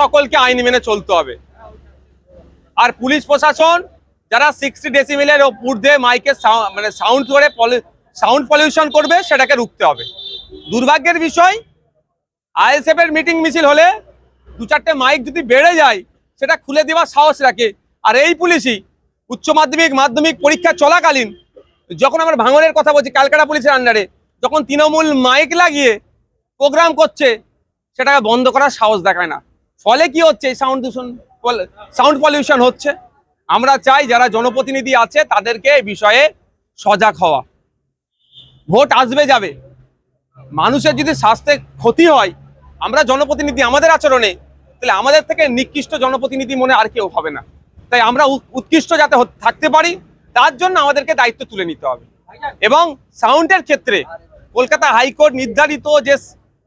সকলকে আইন মেনে চলতে হবে। আর পুলিশ প্রশাসন, যারা সিক্সটি ডেসিমেলের ঊর্ধ্বে মাইকে মানে সাউন্ড করে সাউন্ড পলিউশন করবে, সেটাকে রুখতে হবে। দুর্ভাগ্যের বিষয় আইএসএফ এর মিটিং মিছিল হলে দু চারটে মাইক যদি বেড়ে যায়, সেটা খুলে দেওয়ার সাহস রাখে। আর এই পুলিশই উচ্চ মাধ্যমিক মাধ্যমিক পরীক্ষা চলাকালীন, যখন আমরা ভাঙনের কথা বলছি ক্যালকাটা পুলিশের আন্ডারে যখন তৃণমূল মাইক লাগিয়ে প্রোগ্রাম করছে, সেটাকে বন্ধ করার সাহস দেখায় না। ফলে কি হচ্ছে? এই সাউন্ড দূষণ সাউন্ড পলিউশন হচ্ছে। আমরা চাই যারা জনপ্রতিনিধি আছে, তাদেরকে এই বিষয়ে সজাগ হওয়া। ভোট আসবে যাবে। মানুষের যদি স্বাস্থ্যে ক্ষতি হয়, আমরা জনপ্রতিনিধি আমাদের আচরণে, তাহলে আমাদের থেকে নিকৃষ্ট জনপ্রতিনিধি মনে আর কেউ হবে না। তাই আমরা উৎ- উৎকৃষ্ট যাতে থাকতে পারি, তার জন্য আমাদেরকে দায়িত্ব তুলে নিতে হবে। এবং সাউন্ডের ক্ষেত্রে কলকাতা হাইকোর্ট নির্ধারিত যে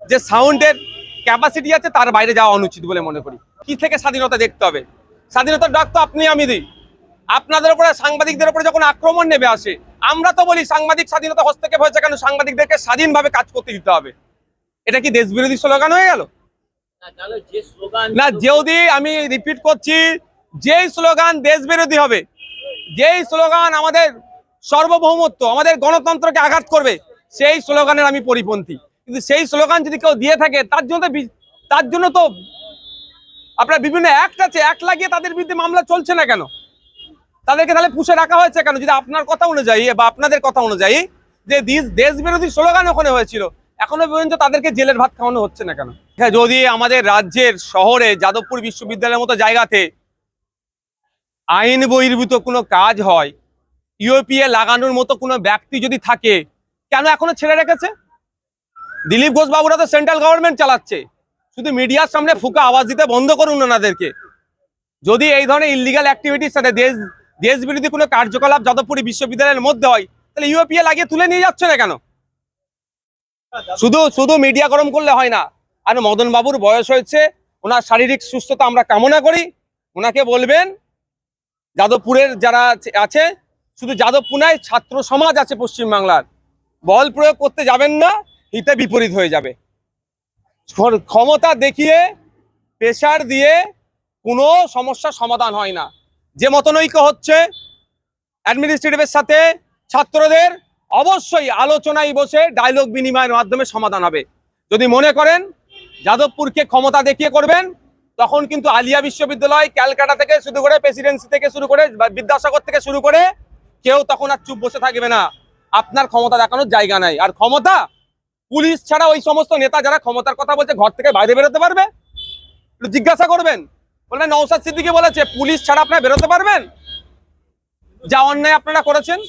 যে সাউন্ডের ক্যাপাসিটি আছে তার বাইরে যাওয়া অনুচিত বলে মনে করি। কি থেকে স্বাধীনতা দেখতে হবে? স্বাধীনতার ডাক তো আপনি আমি দিই। আপনাদের উপরে সাংবাদিকদের উপরে যখন আক্রমণ নেমে আসে আমরা তো বলি সাংবাদিক স্বাধীনতা হস্তক্ষেপ হয়েছে কেন? সাংবাদিকদেরকে স্বাধীনভাবে কাজ করতে দিতে হবে। এটা কি দেশ বিরোধী স্লোগান হয়ে গেল? না, যদি আমি রিপিট করছি যেই স্লোগান দেশ বিরোধী হবে যেই স্লোগান আমাদের সর্বভৌমত্ব আমাদের গণতন্ত্রকে আঘাত করবে সেই স্লোগানের আমি পরিপন্থী। কিন্তু সেই স্লোগান যদি কেউ দিয়ে থাকে তার জন্য তার জন্য তো আপনার বিভিন্ন অ্যাক্ট আছে অ্যাক্ট লাগিয়ে তাদের বিরুদ্ধে মামলা চলছে না কেন? তাদেরকে তাহলে পুষে রাখা হয়েছে কেন? যদি আপনার কথা অনুযায়ী বা আপনাদের কথা অনুযায়ী যে দেশ বিরোধী স্লোগান ওখানে হয়েছিল এখনও পর্যন্ত তাদেরকে জেলের ভাত খাওয়ানো হচ্ছে না কেন? হ্যাঁ, যদি আমাদের রাজ্যের শহরে যাদবপুর বিশ্ববিদ্যালয়ের মতো জায়গাতে আইন বহির্ভূত কোনো কাজ হয় ইউপিএ লাগানোর মতো কোনো ব্যক্তি যদি থাকে কেন এখনও ছেড়ে রেখেছে? দিলীপ ঘোষ বাবুরা তো সেন্ট্রাল গভর্নমেন্ট চালাচ্ছে। শুধু মিডিয়ার সামনে ফুকা আওয়াজ দিতে বন্ধ করুন ওনাদেরকে। যদি এই ধরনের ইলিগাল অ্যাক্টিভিটির সাথে দেশ দেশ বিরোধী কোনো কার্যকলাপ যাদবপুরি বিশ্ববিদ্যালয়ের মধ্যে হয়, তাহলে ইউপিএ লাগিয়ে তুলে নিয়ে যাচ্ছে না কেন? শুধু শুধু মিডিয়া গরম করলে হয় না। আর মদন বাবুর বয়স হয়েছে, ওনার শারীরিক সুস্থতা আমরা কামনা করি। ওনাকে বলবেন, যাদবপুরের যারা আছে- শুধু যাদবপুর নয়, ছাত্র সমাজ আছে পশ্চিমবাংলার। বল প্রয়োগ করতে যাবেন না। হিতে বিপরীত হয়ে যাবে। ক্ষমতা দেখিয়ে প্রেশার দিয়ে কোনো সমস্যার সমাধান হয় না। যে মতনৈক্য হচ্ছে অ্যাডমিনিস্ট্রেটিভের সাথে ছাত্রদের অবশ্যই আলোচনায় বসে ডায়লগ বিনিময়ের মাধ্যমে সমাধান হবে। যদি মনে করেন, যাদবপুরকে ক্ষমতা দেখিয়ে করবেন, তখন কিন্তু আলিয়া বিশ্ববিদ্যালয় ক্যালকাটা থেকে শুরু করে প্রেসিডেন্সি থেকে শুরু করে বিদ্যাসাগর থেকে শুরু করে, কেউ তখন আর চুপ বসে থাকবে না। আপনার ক্ষমতা দেখানোর জায়গা নাই। আর ক্ষমতা পুলিশ ছাড়া ওই সমস্ত নেতা যারা ক্ষমতার কথা বলছে ঘর থেকে বাইরে বেরোতে পারবে? জিজ্ঞাসা করবেন। বললেন নৌসাদ সিদ্দিকি বলেছে, পুলিশ ছাড়া আপনারা বেরোতে পারবেন? যা অন্যায় আপনারা করেছেন